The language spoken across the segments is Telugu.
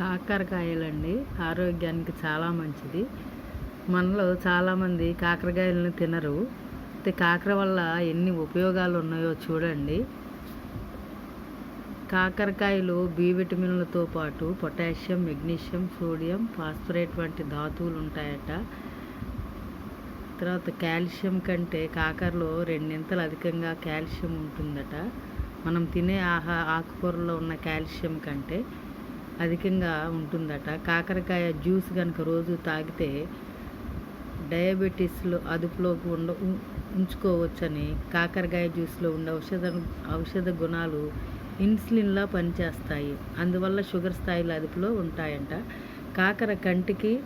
కాకరకాయలండి. ఆరోగ్యానికి చాలా మంచిది. మనలో చాలామంది కాకరకాయలను తినరు. అయితే కాకర వల్ల ఎన్ని ఉపయోగాలు ఉన్నాయో చూడండి. కాకరకాయలు బి విటమిన్లతో పాటు పొటాషియం మెగ్నీషియం సోడియం ఫాస్ఫరేట్ వంటి ధాతువులు ఉంటాయట తర్వాత కాల్షియం కంటే కాకరలో రెండింతలు అధికంగా కాల్షియం ఉంటుందట. మనం తినే ఆహా ఆకుకూరలో ఉన్న కాల్షియం కంటే అధికంగా ఉంటుందట. కాకరకాయ జ్యూస్ కనుక రోజు తాగితే డయాబెటీస్లో అదుపులోకి ఉండ ఉం- ఉంచుకోవచ్చని కాకరకాయ జ్యూస్లో ఉండే ఔషధ ఔషధ గుణాలు ఇన్సులిన్లా పనిచేస్తాయి. అందువల్ల షుగర్ స్థాయిలు అదుపులో ఉంటాయంట. కాకర కంటికి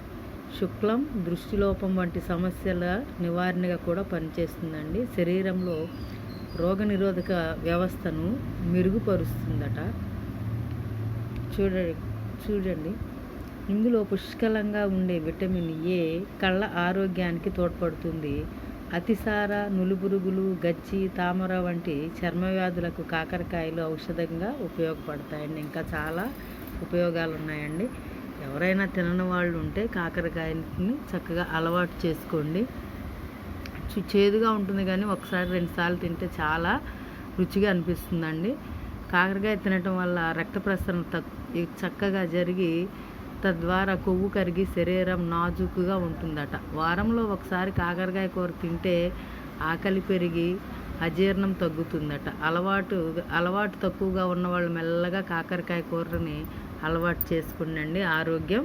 శుక్లం దృష్టిలోపం వంటి సమస్యల నివారణగా కూడా పనిచేస్తుందండి. శరీరంలో రోగనిరోధక వ్యవస్థను మెరుగుపరుస్తుందట. చూడ చూడండి. ఇందులో పుష్కలంగా ఉండే విటమిన్ ఏ కళ్ళ ఆరోగ్యానికి తోడ్పడుతుంది. అతిసార నులుపురుగులు గచ్చి తామర వంటి చర్మ వ్యాధులకు కాకరకాయలు ఔషధంగా ఉపయోగపడతాయండి ఇంకా చాలా ఉపయోగాలు ఉన్నాయండి ఎవరైనా తినని వాళ్ళు ఉంటే కాకరకాయని చక్కగా అలవాటు చేసుకోండి. చు- చేదుగా ఉంటుంది కానీ ఒకసారి రెండుసార్లు తింటే చాలా రుచిగా అనిపిస్తుందండి. కాకరకాయ తినటం వల్ల రక్త ప్రసరణ తక్ చక్కగా జరిగి తద్వారా కొవ్వు కరిగి శరీరం నాజూకుగా ఉంటుందట. వారంలో ఒకసారి కాకరకాయ కూర తింటే ఆకలి పెరిగి అజీర్ణం తగ్గుతుందట. అలవాటు అలవాటు తక్కువగా ఉన్నవాళ్ళు మెల్లగా కాకరకాయ కూరని అలవాటు చేసుకుండండి ఆరోగ్యం